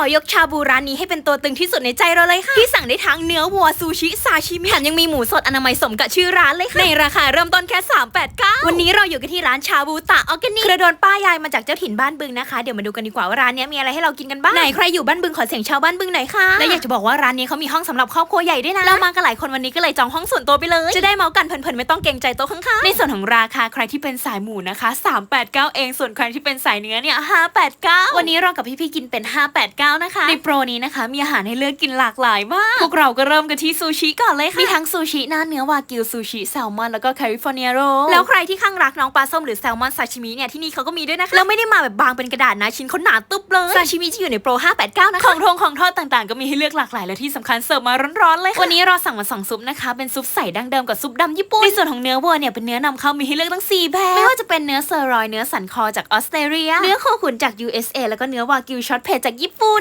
อยกชาบูร้านนี้ให้เป็นตัวตึงที่สุดในใจเราเลยค่ะ ที่สั่งได้ทั้งเนื้อวัวซูชิซาชิมิแถมยังมีหมูสดอนามัยสมกับชื่อร้านเลยค่ะในราคาเริ่มต้นแค่389วันนี้เราอยู่กันที่ร้านชาบูตะออร์แกนิกเครือโดนป้ายายมาจากเจ้าถิ่นบ้านบึงนะคะเดี๋ยวมาดูกันดีกว่าว่าร้านเนี้ยมีอะไรให้เรากินกันบ้างไหนใครอยู่บ้านบึงขอเสียงชาวบ้านบึงหน่อยค่ะและอยากจะบอกว่าร้านนี้เขามีห้องสำหรับครอบครัวใหญ่ด้วยนะเรามากันหลายคนวันนี้ก็เลยจองห้องส่วนตัวไปเลยจะได้เมาส์กันเพลินๆไม่ต้องเกรงใจโต๊ะข้างๆในส่วนของราคาใครที่เป็นสายหมูนะคะ389 เองส่วนใครที่เป็นสายเนื้อเนี่ย589 วันนี้เรากับพี่ๆกินเป็น 589นะคะ ในโปรนี้นะคะ มีอาหารให้เลือกกินหลากหลายมาก พวกเราก็เริ่มกันที่ซูชิก่อนเลยค่ะ มีทั้งซูชิหน้าเนื้อวากิวซูชิแซลมอนแล้วก็แคลิฟอร์เนียโรแล้วใครที่ข้างรักน้องปลาส้มหรือแซลมอนซาชิมิเนี่ยที่นี่เขาก็มีด้วยนะคะแล้วไม่ได้มาแบบบางเป็นกระดาษนะชิ้นเขาหนาตึ๊บเลยซาชิมิจะอยู่ในโปร 589 นะคะของทงของทอดต่างๆ ก็มีให้เลือกหลากหลายและที่สำคัญเสิร์ฟมาร้อนๆเลยค่ะวันนี้เราสั่งมาสองซุปนะคะเป็นซุปใสดั้งเดิมกับซุปดำญี่ปุ่นในส่วนของเนื้อวัวเนี่ยเป็นเนื้อนำเข้ามีให้เลือกตั้ง4แบบไม่ว่าจะเป็นเนื้อเซอร์รอยเนื้อสันคอจากออสเตรเลีย เนื้อโคขุนจาก USA แล้วก็เนื้อวากิวช็อตเพจจากญี่ปุ่น